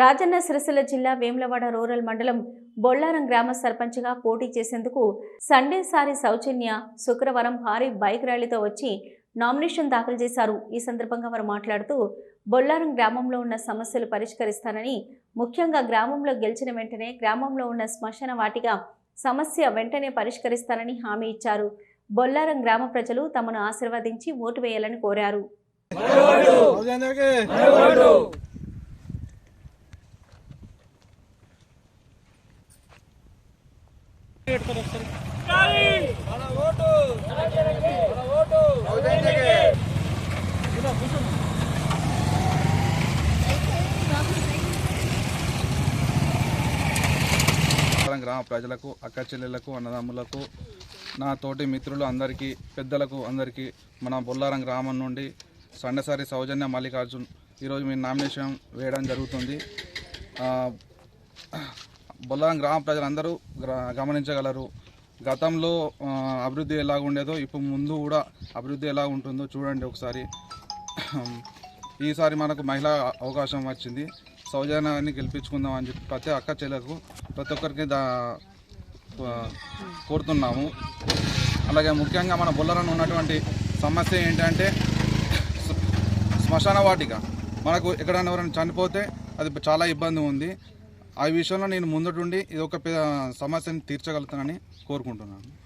రాజన్న సిరిసిల్ల జిల్లా వేములవాడ రూరల్ మండలం బొల్లారం గ్రామ సర్పంచ్గా పోటీ చేసేందుకు సండే సారి సౌజన్య శుక్రవారం భారీ బైక్ ర్యాలీతో వచ్చి నామినేషన్ దాఖలు చేశారు. ఈ సందర్భంగా వారు మాట్లాడుతూ బొల్లారం గ్రామంలో ఉన్న సమస్యలు పరిష్కరిస్తానని ముఖ్యంగా గ్రామంలో గెలిచిన వెంటనే గ్రామంలో ఉన్న శ్మశాన వాటిగా సమస్య వెంటనే పరిష్కరిస్తానని హామీ ఇచ్చారు. బొల్లారం గ్రామ ప్రజలు తమను ఆశీర్వదించి ఓటు వేయాలని కోరారు. సౌజన్యకి బొల్లారం గ్రామ ప్రజలకు అక్క చెల్లెళ్ళకు అన్నదమ్ములకు నా తోటి మిత్రులు అందరికీ పెద్దలకు అందరికీ మన బొల్లారం గ్రామం నుండి సండసారి సౌజన్య మల్లికార్జున్. ఈరోజు మీ నామినేషన్ వేయడం జరుగుతుంది. బొల్లారం గ్రామ ప్రజలందరూ గమనించగలరు. గతంలో అభివృద్ధి ఎలా ఉండేదో ఇప్పుడు ముందు కూడా అభివృద్ధి ఎలా ఉంటుందో చూడండి ఒకసారి. ఈసారి మనకు మహిళా అవకాశం వచ్చింది. సౌజన్యాన్ని గెలిపించుకుందాం అని చెప్పి ప్రతి అక్క చెల్లెలకు ప్రతి ఒక్కరికి దా కోరుతున్నాము. అలాగే ముఖ్యంగా మన బొల్లరను ఉన్నటువంటి సమస్య ఏంటంటే శ్మశాన వాటిక. మనకు ఎక్కడైనా ఎవరైనా చనిపోతే అది చాలా ఇబ్బంది ఉంది. ఆ విషయంలో నేను ముందటుండి ఇది ఒక సమస్యను తీర్చగలుగుతానని కోరుకుంటున్నాను.